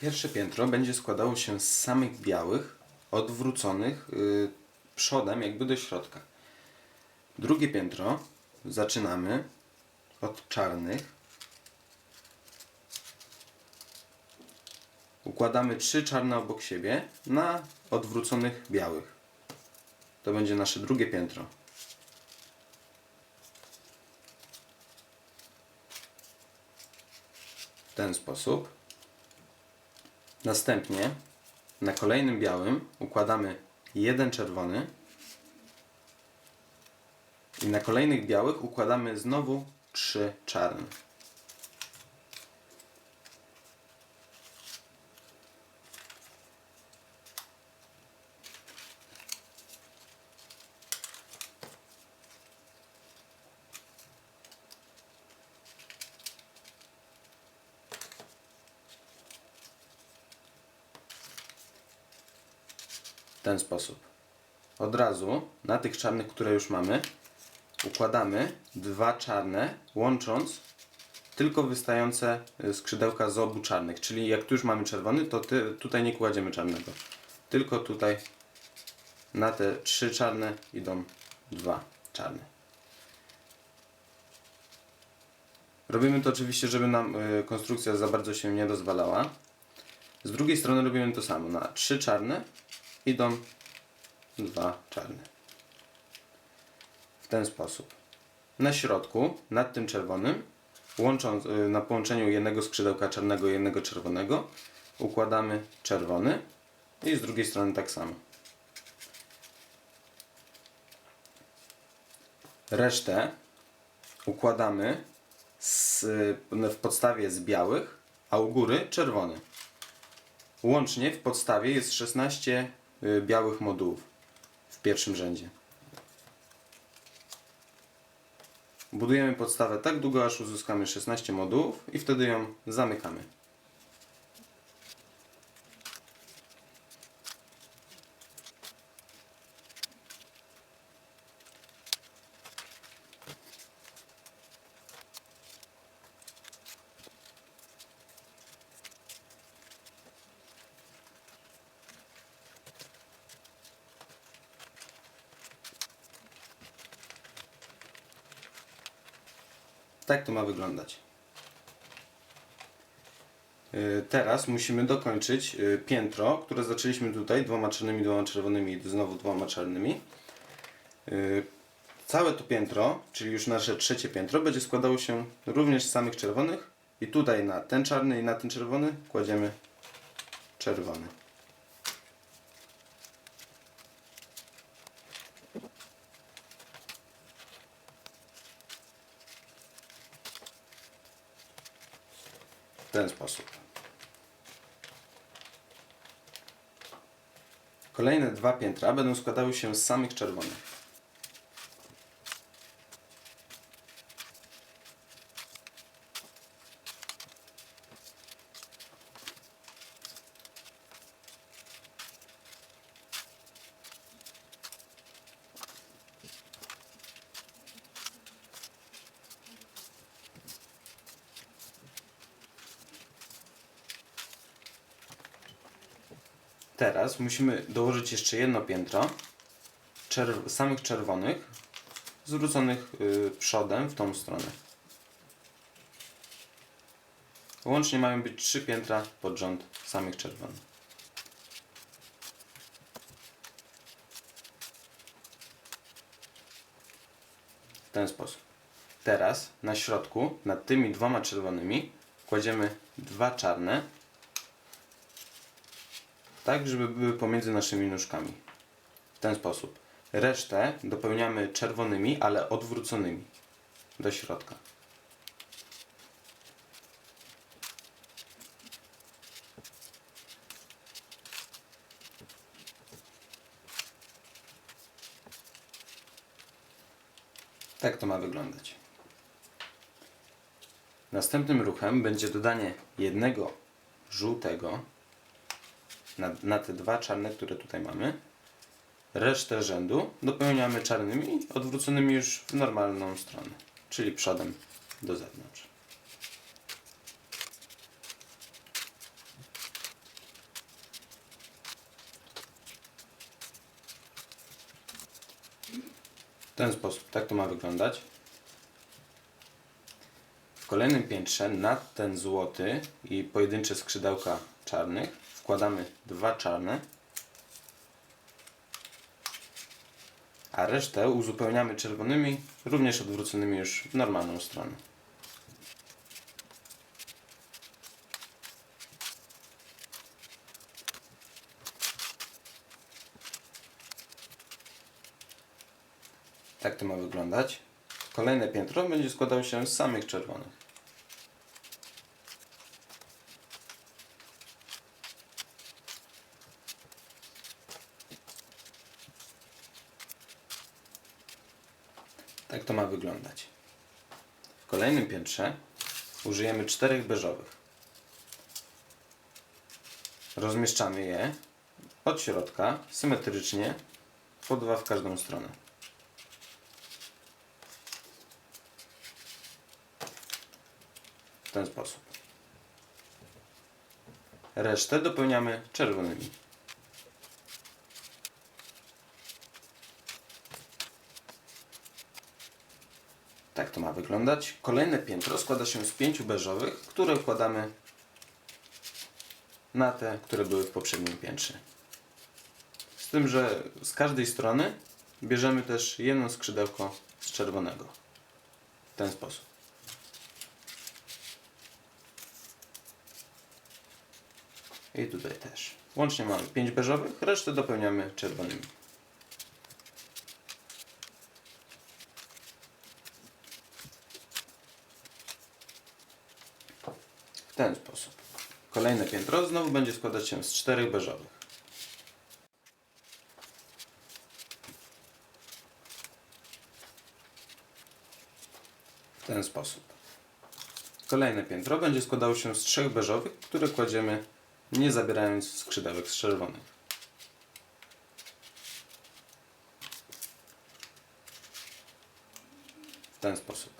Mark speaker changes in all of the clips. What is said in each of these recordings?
Speaker 1: Pierwsze piętro będzie składało się z samych białych, odwróconych y, przodem jakby do środka. Drugie piętro zaczynamy od czarnych. Układamy trzy czarne obok siebie na odwróconych białych. To będzie nasze drugie piętro. W ten sposób. Następnie na kolejnym białym układamy jeden czerwony i na kolejnych białych układamy znowu trzy czarne. Ten sposób. Od razu na tych czarnych, które już mamy, układamy dwa czarne, łącząc tylko wystające y, skrzydełka z obu czarnych. Czyli jak tu już mamy czerwony, to ty, tutaj nie kładziemy czarnego. Tylko tutaj na te trzy czarne idą dwa czarne. Robimy to oczywiście, żeby nam y, konstrukcja za bardzo się nie rozwalała. Z drugiej strony robimy to samo. Na trzy czarne idą dwa czarne. W ten sposób. Na środku, nad tym czerwonym, łącząc, y, na połączeniu jednego skrzydełka czarnego i jednego czerwonego, układamy czerwony i z drugiej strony tak samo. Resztę układamy z, w podstawie z białych, a u góry czerwony. Łącznie w podstawie jest 16 y, białych modułów w pierwszym rzędzie. Budujemy podstawę tak długo, aż uzyskamy 16 modułów i wtedy ją zamykamy. Tak to ma wyglądać. Yy, Teraz musimy dokończyć yy, piętro, które zaczęliśmy tutaj dwoma czarnymi, dwoma czerwonymi i znowu dwoma czarnymi. Yy, Całe to piętro, czyli już nasze trzecie piętro, będzie składało się również z samych czerwonych i tutaj na ten czarny i na ten czerwony kładziemy czerwony. Ten sposób. Kolejne dwa piętra będą składały się z samych czerwonych. Teraz musimy dołożyć jeszcze jedno piętro czer- samych czerwonych, zwróconych y, przodem w tą stronę. Łącznie mają być trzy piętra pod rząd samych czerwonych. W ten sposób. Teraz na środku, nad tymi dwoma czerwonymi, kładziemy dwa czarne tak żeby były pomiędzy naszymi nóżkami. W ten sposób. Resztę dopełniamy czerwonymi, ale odwróconymi do środka. Tak to ma wyglądać. Następnym ruchem będzie dodanie jednego żółtego na, na te dwa czarne, które tutaj mamy. Resztę rzędu dopełniamy czarnymi, odwróconymi już w normalną stronę, czyli przodem do zewnątrz. W ten sposób, tak to ma wyglądać. W kolejnym piętrze nad ten złoty i pojedyncze skrzydełka czarnych wkładamy dwa czarne, a resztę uzupełniamy czerwonymi, również odwróconymi już w normalną stronę. Tak to ma wyglądać. Kolejne piętro będzie składało się z samych czerwonych. Tak to ma wyglądać. W kolejnym piętrze użyjemy czterech beżowych. Rozmieszczamy je od środka symetrycznie po dwa w każdą stronę. W ten sposób. Resztę dopełniamy czerwonymi. Tak to ma wyglądać. Kolejne piętro składa się z pięciu beżowych, które układamy na te, które były w poprzednim piętrze. Z tym, że z każdej strony bierzemy też jedno skrzydełko z czerwonego. W ten sposób. I tutaj też. Łącznie mamy 5 beżowych, resztę dopełniamy czerwonymi. W ten sposób. Kolejne piętro znowu będzie składać się z czterech beżowych. W ten sposób. Kolejne piętro będzie składało się z trzech beżowych, które kładziemy nie zabierając skrzydełek z czerwonych. W ten sposób.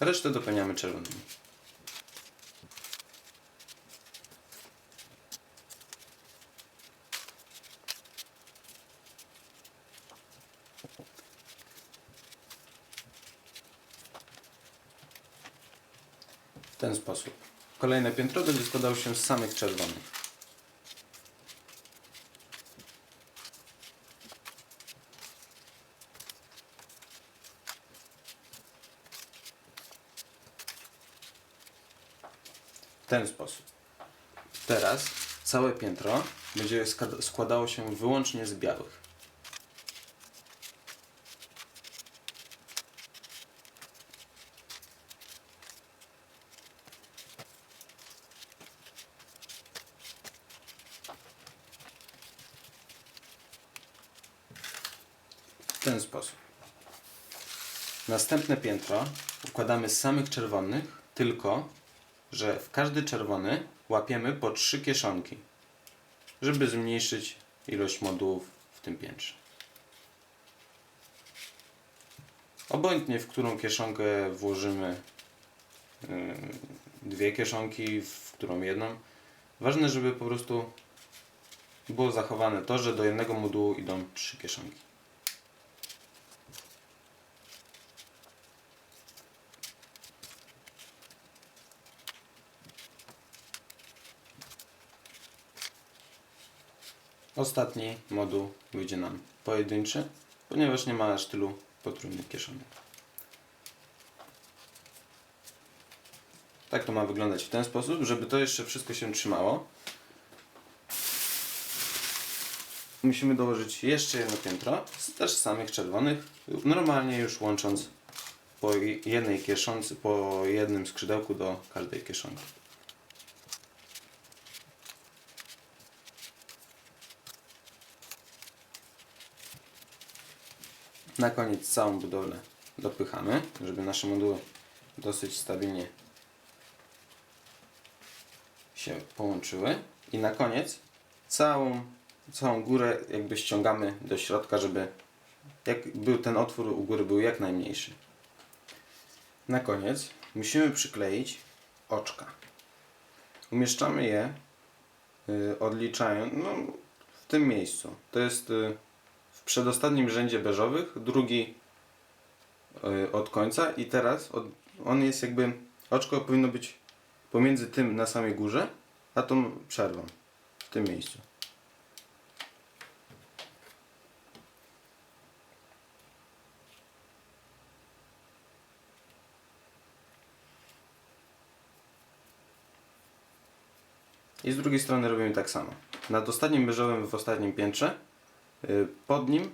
Speaker 1: Resztę dopełniamy czerwonymi. W ten sposób. Kolejne piętro będzie składało się z samych czerwonych. W ten sposób. Teraz całe piętro będzie składało się wyłącznie z białych. Ten sposób. Następne piętro układamy z samych czerwonych, tylko że w każdy czerwony łapiemy po trzy kieszonki, żeby zmniejszyć ilość modułów w tym piętrze. Obojętnie w którą kieszonkę włożymy yy, dwie kieszonki, w którą jedną. Ważne, żeby po prostu było zachowane to, że do jednego modułu idą trzy kieszonki. Ostatni moduł wyjdzie nam pojedynczy, ponieważ nie ma aż tylu potrójnych kieszonek. Tak to ma wyglądać w ten sposób, żeby to jeszcze wszystko się trzymało. Musimy dołożyć jeszcze jedno piętro, też samych czerwonych, normalnie już łącząc po jednej kieszonce, po jednym skrzydełku do każdej kieszonki. Na koniec całą budowlę dopychamy, żeby nasze moduły dosyć stabilnie się połączyły. I na koniec całą, całą górę jakby ściągamy do środka, żeby jak był ten otwór u góry był jak najmniejszy. Na koniec musimy przykleić oczka. Umieszczamy je y, odliczając no, w tym miejscu. To jest y, przedostatnim rzędzie beżowych, drugi y, od końca i teraz on jest jakby, oczko powinno być pomiędzy tym na samej górze, a tą przerwą, w tym miejscu. I z drugiej strony robimy tak samo. Nad ostatnim beżowym w ostatnim piętrze, pod nim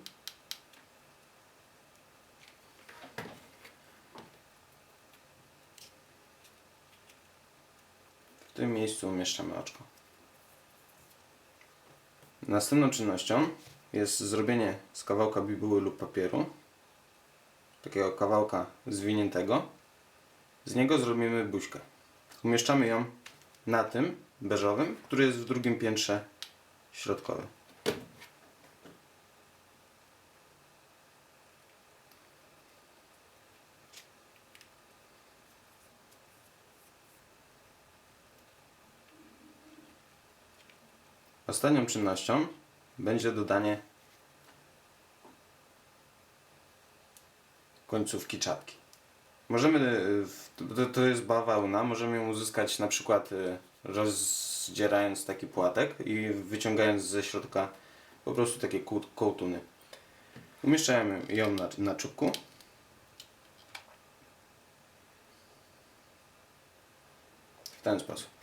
Speaker 1: w tym miejscu umieszczamy oczko. Następną czynnością jest zrobienie z kawałka bibuły lub papieru, takiego kawałka zwiniętego. Z niego zrobimy buźkę. Umieszczamy ją na tym beżowym, który jest w drugim piętrze środkowym. Ostatnią czynnością będzie dodanie końcówki czapki. Możemy, y, to, to jest bawełna, możemy ją uzyskać na przykład y, rozdzierając taki płatek i wyciągając ze środka po prostu takie kołtuny. Umieszczamy ją na, na czubku. W ten sposób.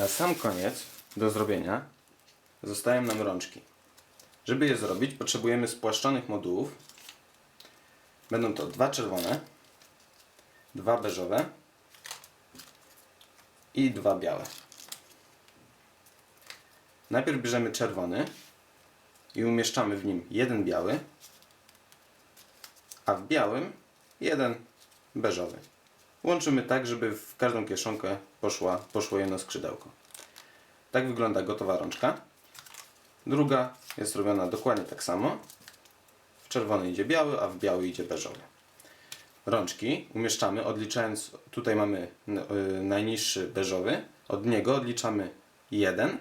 Speaker 1: Na sam koniec do zrobienia zostają nam rączki. Żeby je zrobić, potrzebujemy spłaszczonych modułów. Będą to dwa czerwone, dwa beżowe i dwa białe. Najpierw bierzemy czerwony i umieszczamy w nim jeden biały, a w białym jeden beżowy. Łączymy tak, żeby w każdą kieszonkę poszła, poszło jedno skrzydełko. Tak wygląda gotowa rączka. Druga jest robiona dokładnie tak samo. W czerwony idzie biały, a w biały idzie beżowy. Rączki umieszczamy odliczając, tutaj mamy y, najniższy beżowy, od niego odliczamy jeden,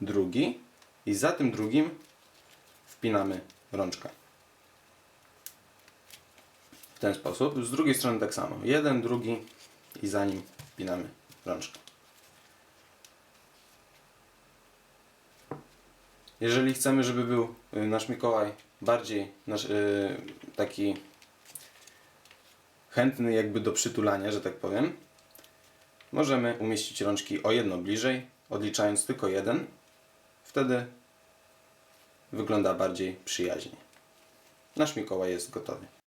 Speaker 1: drugi i za tym drugim wpinamy rączkę. Ten sposób. Z drugiej strony tak samo. Jeden, drugi i za nim wpinamy rączkę. Jeżeli chcemy, żeby był y, nasz Mikołaj bardziej nasz, y, taki chętny jakby do przytulania, że tak powiem, możemy umieścić rączki o jedno bliżej, odliczając tylko jeden. Wtedy wygląda bardziej przyjaźnie. Nasz Mikołaj jest gotowy.